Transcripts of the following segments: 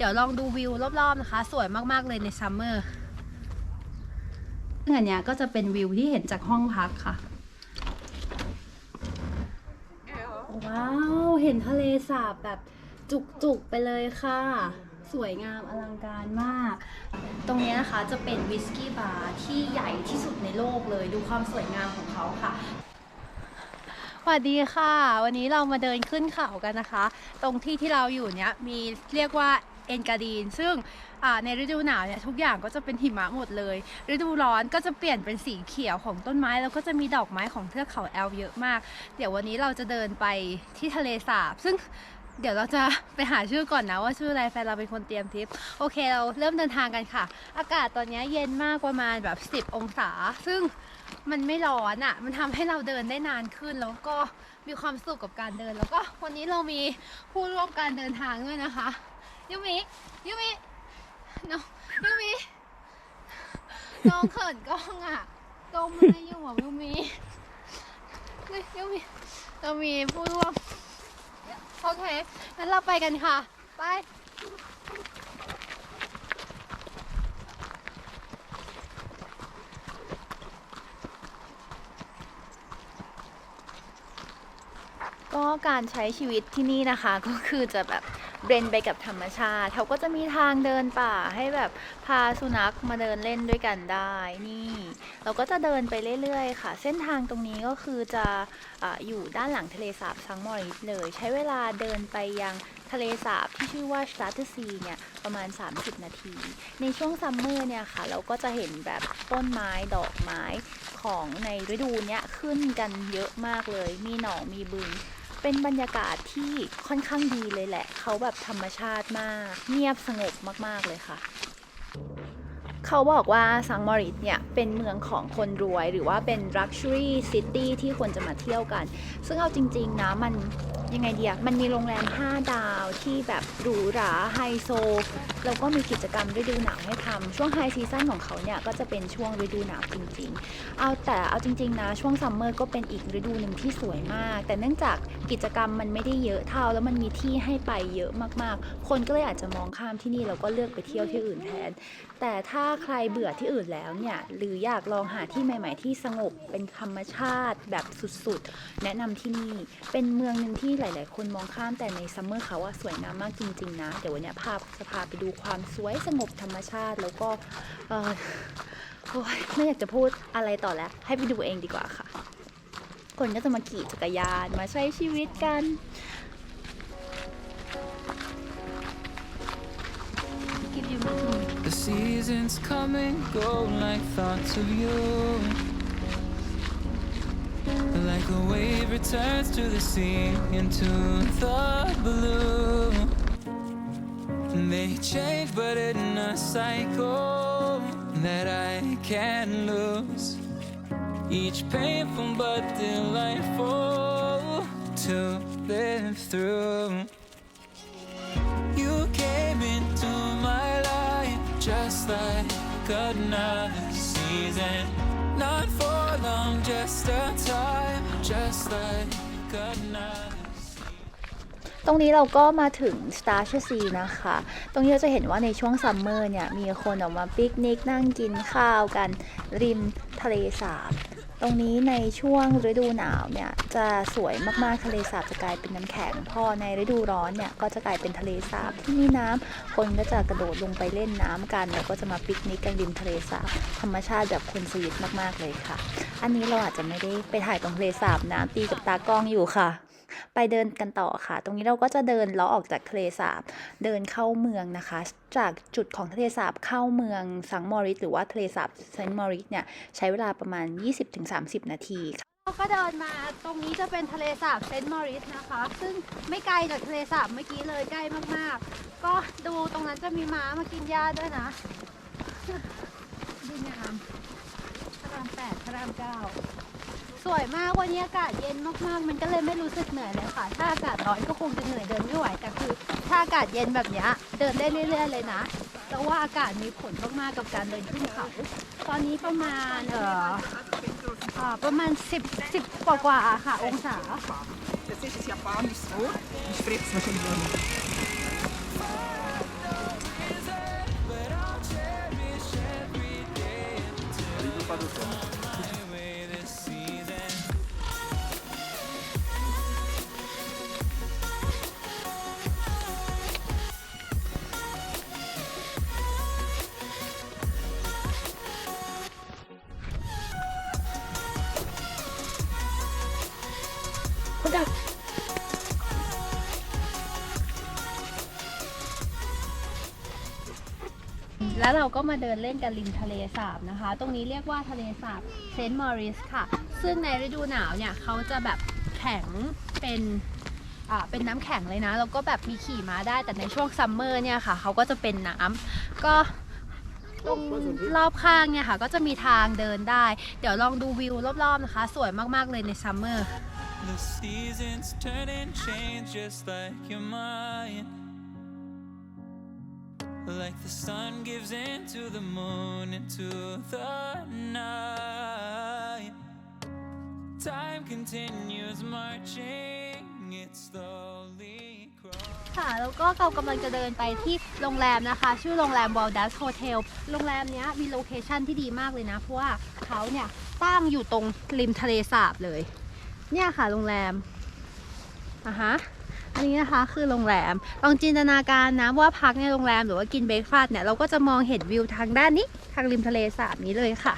เดี๋ยวลองดูวิวรอบๆนะคะ สวยมากๆเลยในซัมเมอร์อันเนี้ยก็จะเป็นวิวที่เห็นจากห้องพักค่ะ ว้าว เห็นทะเลสาบแบบจุกๆไปเลยค่ะ สวยงามอลังการมาก ตรงนี้นะคะจะเป็นวิสกี้บาร์ที่ใหญ่ที่สุดในโลกเลย ดูความสวยงามของเขาค่ะสวัสดีค่ะ วันนี้เรามาเดินขึ้นเขากันนะคะ ตรงที่ที่เราอยู่เนี้ยมีเรียกว่า เอนกาดีน ซึ่งในฤดูหนาวเนี่ยทุกอย่างก็จะเป็นหิมะหมดเลย ฤดูร้อนก็จะเปลี่ยนเป็นสีเขียวของต้นไม้ แล้วก็จะมีดอกไม้ของเทือกเขาแอลเยอะมาก เดี๋ยววันนี้เราจะเดินไปที่ทะเลสาบ ซึ่งเดี๋ยวเราจะไปหาชื่อก่อนนะว่าชื่ออะไรแฟนเราเป็นคนเตรียมทริปโอเคเราเริ่มเดินทางกันค่ะ อากาศตอนนี้เย็นมากประมาณแบบ 10 องศา ซึ่งมันไม่ร้อนอะ่ะ มันทำให้เราเดินได้นานขึ้นแล้วก็มีความสุขกับการเดิน แล้วก็วันนี้เรามีผู้ร่วมการเดินทางด้วยนะคะ ยูมิยูมิน้องยูมิน้องเขินกล้องอะกล้องไม่ได้อยู่อะยูมินี่ยูมิเรามีผู้ร่วมโอเคงั้นเราไปกันค่ะ ไปก็การใช้ชีวิตที่นี่นะคะก็คือจะแบบ เบรนไปกับธรรมชาติ เขาก็จะมีทางเดินป่าให้แบบพาสุนัขมาเดินเล่นด้วยกันได้นี่ เราก็จะเดินไปเรื่อยๆ ค่ะ เส้นทางตรงนี้ก็คือจะออยู่ด้านหลังทะเลสาบซังมอริสเลย ใช้เวลาเดินไปยังทะเลสาบที่ชื่อว่าสตาร์ทซีเนี่ยประมาณ 30 นาที ในช่วงซัมเมอร์เนี่ยค่ะ เราก็จะเห็นแบบต้นไม้ดอกไม้ของในฤดูเนี้ยขึ้นกันเยอะมากเลย มีหนองมีบึง เป็นบรรยากาศที่ค่อนข้างดีเลยแหละ เขาแบบธรรมชาติมาก เงียบสงบมากๆเลยค่ะ เขาบอกว่าซังมอริสเนี่ย เป็นเมืองของคนรวย หรือว่าเป็น Luxury City ที่ควรจะมาเที่ยวกัน ซึ่งเอาจริง ๆ นะ มันยังไงเดียมันมีโรงแรม 5 ดาวที่แบบหรูหราไฮโซ แล้วก็มีกิจกรรมฤดูหนาวให้ทำช่วงไฮซีซั่นของเขาเนี่ย ก็จะเป็นช่วงฤดูหนาวจริง ๆ เอาแต่เอาจริง ๆ นะ ช่วงซัมเมอร์ก็เป็นอีกฤดูหนึ่งที่สวยมาก แต่เนื่องจากกิจกรรมมันไม่ได้เยอะเท่า แล้วมันมีที่ให้ไปเยอะมากๆ คนก็เลยอาจจะมองข้ามที่นี่แล้วก็เลือกไปเที่ยวที่อื่นแทน แต่ถ้าใครเบื่อที่อื่นแล้วเนี่ย หรืออยากลองหาที่ใหม่ ๆ ที่สงบเป็นธรรมชาติแบบสุดๆ แนะนำที่นี่เป็นเมืองหนึ่งที่หลาย ๆ คนมองข้ามแต่ในซัมเมอร์เขาว่าสวยงามมากจริง ๆ นะ เดี๋ยววันนี้ยพจะพาไปดูความสวยสงบธรรมชาติแล้วก็เออโอ้ยไม่อยากจะพูดอะไรต่อแล้ว ให้ไปดูเองดีกว่าค่ะ คนก็จะมาขี่จักรยานมาใช้ชีวิตกัน give you my The seasons come and go like thoughts of you. Like a wave returns to the sea into the blue. They change, but in a cycle that I can't lose. Each painful but delightful to live through. Took another season. Not for long, just a time, just like another. ตรงนี้เราก็มาถึง Star c h s e นะคะ ตรงนี้เราจะเห็นว่าในช่วงซัมเมอร์เนี่ย มีคนออกมาปิกนิกนั่งกินข้าวกัน ริมทะเลสาบ ตรงนี้ในช่วงฤดูหนาวเนี่ยจะสวยมากๆทะเลสาบจะกลายเป็นน้ำแข็ง พอในฤดูร้อนเนี่ยก็จะกลายเป็นทะเลสาบที่มีน้ำคนก็จะกระโดดลงไปเล่นน้ำกัน แล้วก็จะมาปิกนิกกันริมทะเลสาบธรรมชาติแบบคนสวิตมากๆเลยค่ะ อันนี้เราอาจจะไม่ได้ไปถ่ายตรงทะเลสาบนะตีกับตากล้องอยู่ค่ะ ไปเดินกันต่อค่ะ ตรงนี้เราก็จะเดินเลาะออกจากทะเลสาบ เดินเข้าเมืองนะคะ จากจุดของทะเลสาบเข้าเมืองสังมอริสหรือว่าทะเลสาบเซนต์มอริสเนี่ยใช้เวลาประมาณ 20-30 นาทีค่ะเราก็เดินมาตรงนี้จะเป็นทะเลสาบเซนต์มอริสนะคะ ซึ่งไม่ไกลจากทะเลสาบเมื่อกี้เลยใกล้มากๆ ก็ดูตรงนั้นจะมีม้ามากินหญ้าด้วยนะดีงามพระรามแปดพระรามเก้า สวยมากวันนี้อากาศเย็นมากๆ มันก็เลยไม่รู้สึกเหนื่อยเลยค่ะ ถ้าอากาศร้อนก็คงจะเหนื่อยเดินไม่ไหว แต่คือถ้าอากาศเย็นแบบนี้เดินได้เรื่อย ๆ เลยนะเพราะว่าอากาศมีผลมากๆกับการเดินขึ้นเขา ตอนนี้ประมาณเอ่อประมาณ 10 10กว่ากว่าค่ะ องศาดูปลาดูส แล้วเราก็มาเดินเล่นกันริมทะเลสาบนะคะ ตรงนี้เรียกว่าทะเลสาบเซนต์มอริสค่ะ ซึ่งในฤดูหนาวเนี่ยเขาจะแบบแข็งเป็นอ่าเป็นน้ำแข็งเลยนะ แล้วก็แบบมีขี่ม้าได้ แต่ในช่วงซัมเมอร์เนี่ยค่ะเขาก็จะเป็นน้ำก็ตรงรอบข้างเนี่ยค่ะ ก็จะมีทางเดินได้ เดี๋ยวลองดูวิวรอบๆนะคะ สวยมากๆเลยในซัมเมอร์ The seasons turn and change just like your mind. Like the sun gives into the moon, into the night. Time continues marching, it slowly crawls. ค่ะแล้วก็เรากำลังจะเดินไปที่โรงแรมนะคะ ชื่อโรงแรม w a l d a s Hotel โรงแรมเนี้ยมีโลเคชันที่ดีมากเลยนะ เพราะว่าเขาเนี่ยตั้งอยู่ตรงริมทะเลสาบเลย เนี่ยค่ะโรงแรมอะฮะ อันนี้นะคะคือโรงแรม ลองจินตนาการนะว่าพักในโรงแรมหรือว่ากินเบรกฟาสต์เนี่ยเราก็จะมองเห็นวิวทางด้านนี้ ทางริมทะเลสาบนี้เลยค่ะ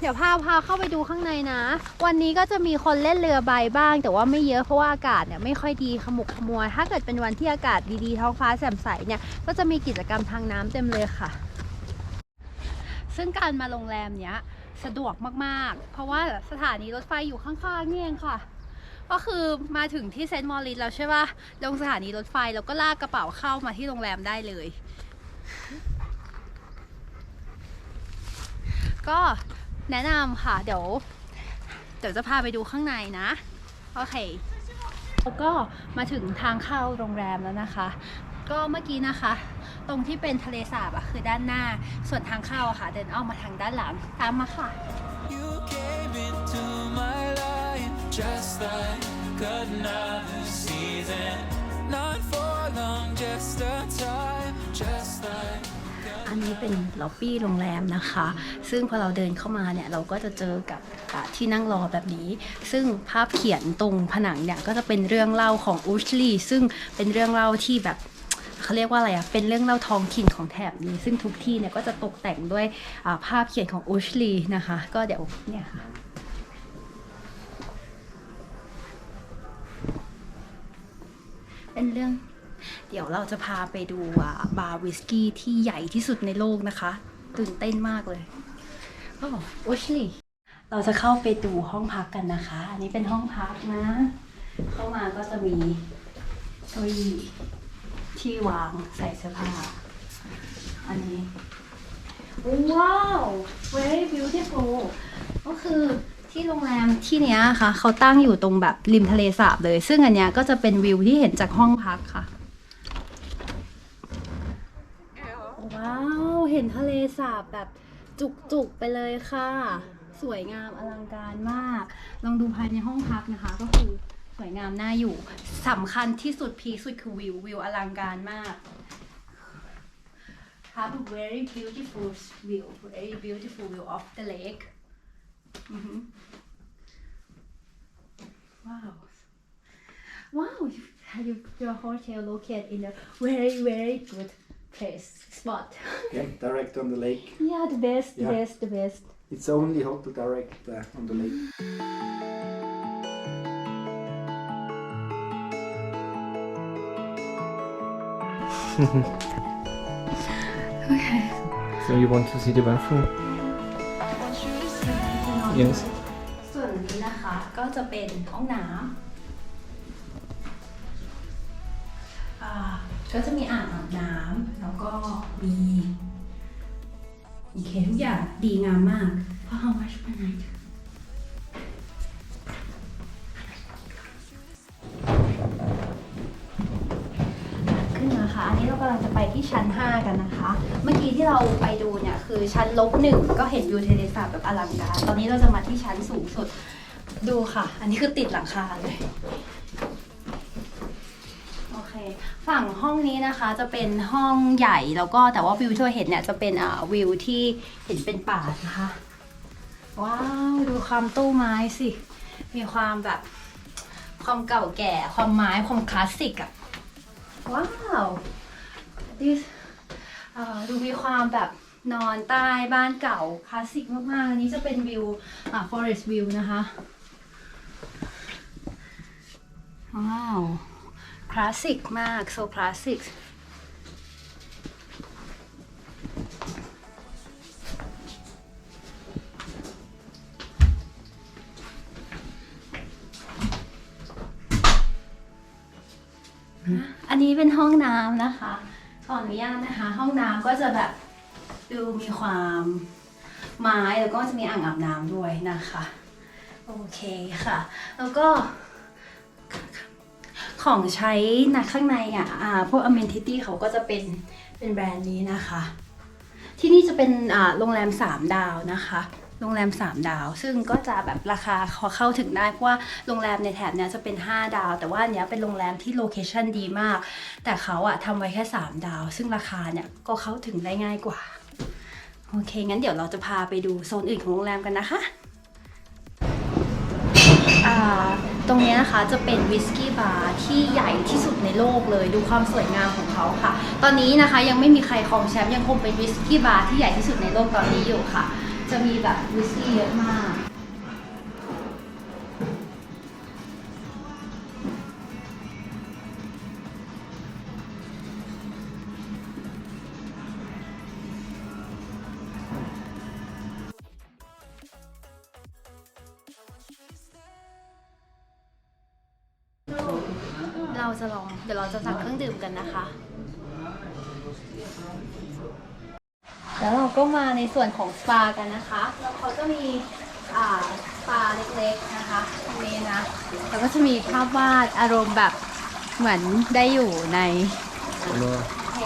เดี๋ยวพาพาเข้าไปดูข้างในนะ วันนี้ก็จะมีคนเล่นเรือใบบ้าง แต่ว่าไม่เยอะเพราะว่าอากาศเนี่ยไม่ค่อยดีขมุกขมัว ถ้าเกิดเป็นวันที่อากาศดีๆท้องฟ้าแจ่มใสเนี่ยก็จะมีกิจกรรมทางน้ำเต็มเลยค่ะ ซึ่งการมาโรงแรมเนี้ย สะดวกมากๆ เพราะว่าสถานีรถไฟอยู่ข้างๆนี่เองค่ะ ก็คือมาถึงที่เซนต์มอริสแล้วใช่ป่ะลงสถานีรถไฟแล้วก็ลากกระเป๋าเข้ามาที่โรงแรมได้เลย ก็แนะนำค่ะ เดี๋ยว เดี๋ยวจะพาไปดูข้างในนะ โอเคแล้วก็มาถึงทางเข้าโรงแรมแล้วนะคะ ก็เมื่อกี้นะคะ ตรงที่เป็นทะเลสาบอะคือด้านหน้า ส่วนทางเข้าอะค่ะ เดินอ้อมมาทางด้านหลังตามมาค่ะ You came into my life just like another season. Not for long, just a time, just like. อันนี้เป็นล็อบบี้โรงแรมนะคะ ซึ่งพอเราเดินเข้ามาเนี่ย เราก็จะเจอกับอ่าที่นั่งรอแบบนี้ ซึ่งภาพเขียนตรงผนังเนี่ย ก็จะเป็นเรื่องเล่าของอุชลีซึ่งเป็นเรื่องเล่าที่แบบ เขาเรียกว่าอะไรอะเป็นเรื่องเล่าท้องถิ่นของแถบนี้ ซึ่งทุกที่เนี่ยก็จะตกแต่งด้วยภาพเขียนของอุชลีนะคะ ก็เดี๋ยวเนี่ยค่ะเป็นเรื่องเดี๋ยวเราจะพาไปดูอ่าบาร์วิสกี้ที่ใหญ่ที่สุดในโลกนะคะ ตื่นเต้นมากเลยก็โอชลีเราจะเข้าไปดูห้องพักกันนะคะ อันนี้เป็นห้องพักนะ เข้ามาก็จะมีเก้าอี้ ที่วางใส่เสื้อผ้า อันนี้ ว้าว very beautiful ก็คือที่โรงแรมที่เนี้ยค่ะ เขาตั้งอยู่ตรงแบบริมทะเลสาบเลย ซึ่งอันเนี้ยก็จะเป็นวิวที่เห็นจากห้องพักค่ะ ว้าว เห็นทะเลสาบแบบจุกๆไปเลยค่ะ สวยงามอลังการมาก ลองดูภายในห้องพักนะคะก็คือ สวยงามน่าอยู่สำคัญที่สุดพีคสุดคือวิว วิวอลังการมาก have a very beautiful view very beautiful view of the lake อือหือ wow wow you, your hotel located in a very very good place spot Yeah, direct on the lake. yeah the best the Yeah. best the best It's only hotel direct uh, on the lake. So you want to see the bathroom? Yes. ส่วนนี้นะคะก็จะเป็นห้องน้ำอ่าก็จะมีอ่างอาบน้ำแล้วก็มีโอเคทุกอย่างดีงามมาก How much per night กำลังจะไปที่ชั้น 5 กันนะคะ เมื่อกี้ที่เราไปดูเนี่ยคือชั้นลบหนึ่งก็เห็นวิวทเลสาแบบอลังการตอนนี้เราจะมาที่ชั้นสูงสุดดูค่ะ อันนี้คือติดหลังคาเลยโอเคเคฝั่งห้องนี้นะคะจะเป็นห้องใหญ่แล้วก็แต่ว่าวิวที่เราเห็นเนี่ยจะเป็นอ่าวิวที่เห็นเป็นป่านะคะ ว้าวดูความตู้ไม้สิ มีความแบบความเก่าแก่ความไม้ความคลาสสิกอะว้าว this เอ่ดูมีความแบบนอนใต้บ้านเก่าคลาสสิกมากๆ อันนี้จะเป็นวิวอ่า forest view นะคะ ว้าว คลาสสิกมาก โซคลาสสิกอันนี้เป็นห้องน้ำนะคะ ขออนุญาตนะคะ ห้องน้ำก็จะแบบดูมีความไม้แล้วก็จะมีอ่างอาบน้ำด้วยนะคะ โอเคค่ะ แล้วก็ ของใช้นะข้างในอะอ่าพวก amenity เขาก็จะเป็นเป็นแบรนด์นี้นะคะ ที่นี่จะเป็นอ่าโรงแรม 3 ดาวนะคะ โรงแรม 3 ดาว ซึ่งก็จะแบบราคาพอเข้าถึงได้เพราะว่าโรงแรมในแถบเนี้ยจะเป็น 5 ดาว แต่ว่าอันเนี้ยเป็นโรงแรมที่โลเคชันดีมาก แต่เขาอะทำไว้แค่ 3 ดาว ซึ่งราคาเนี่ยก็เข้าถึงได้ง่ายกว่า โอเค งั้นเดี๋ยวเราจะพาไปดูโซนอื่นของโรงแรมกันนะคะอ่าตรงนี้นะคะจะเป็นวิสกี้บาร์ที่ใหญ่ที่สุดในโลกเลยดูความสวยงามของเขาค่ะ ตอนนี้นะคะยังไม่มีใครครองแชมป์ยังคงเป็นวิสกี้บาร์ที่ใหญ่ที่สุดในโลกตอนนี้อยู่ค่ะ จะมีแบบวิสกี้เยอะมาก เราจะลอง เดี๋ยวเราจะสั่งเครื่องดื่มกันนะคะ แล้วเราก็มาในส่วนของสปากันนะคะแล้วเขาจะมีอาสปาเล็กๆนะคะตรงนี้นะแล้วก็จะมีภาพวาดอารมณ์แบบเหมือนได้อยู่ในโอเค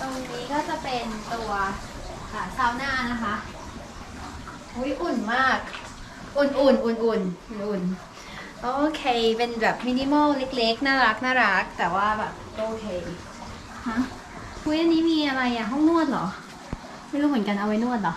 ตรงนี้ก็จะเป็นตัวอ่าซาวน่านะคะอุ้ยอุ่นมาก อุ่นอุ่นอุ่นอุ่นอุ่นโอเคเป็นแบบมินิมอลเล็กๆ น่ารักน่ารัก แต่ว่าแบบโอเคฮะอุ้ยอันนี้มีอะไรอะห้องนวดเหรอ ไม่รู้เหมือนกันเอาไว้นวดเหรอ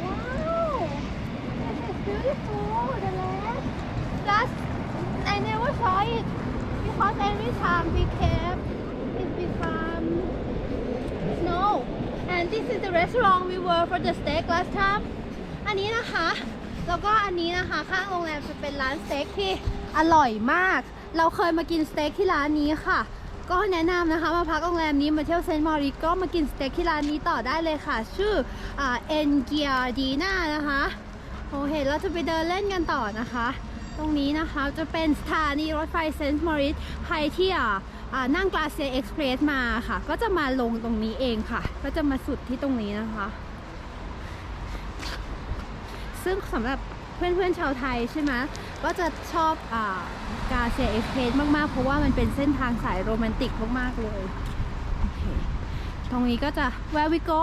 Wow, this is beautiful. The land. That's I never saw it because every time we came, it become snow. And this is the restaurant we were for the steak last time. อันนี้นะคะ แล้วก็อันนี้นะคะ ข้างโรงแรมจะเป็นร้านสเต็กที่อร่อยมาก เราเคยมากินสเต็กที่ร้านนี้ค่ะ ก็แนะนำนะคะมาพักโรงแรมนี้มาเที่ยวเซนต์มอริสก็มากินสเต็กที่ร้านนี้ต่อได้เลยค่ะ ชื่ออ่าเอ็นเกียดีนานะคะโอเคเราจะไปเดินเล่นกันต่อนะคะ ตรงนี้นะคะจะเป็นสถานีรถไฟเซนต์มอริสใครที่อ่าอ่านั่งกลาเซียเอ็กซ์เพรสมาค่ะ ก็จะมาลงตรงนี้เองค่ะ ก็จะมาสุดที่ตรงนี้นะคะ ซึ่งสำหรับเพื่อนๆชาวไทยใช่ไหมก็จะชอบอากาเซียเอ็กซ์เพรสมากๆ เพราะว่ามันเป็นเส้นทางสายโรแมนติกมากๆเลยโอเคตรงนี้ก็จะ where we go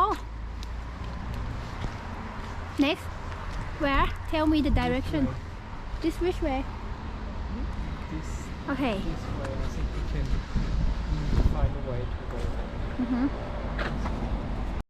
next where tell me the direction this which way This, okay this way, I think we can mm, find a way to go. อือฮึ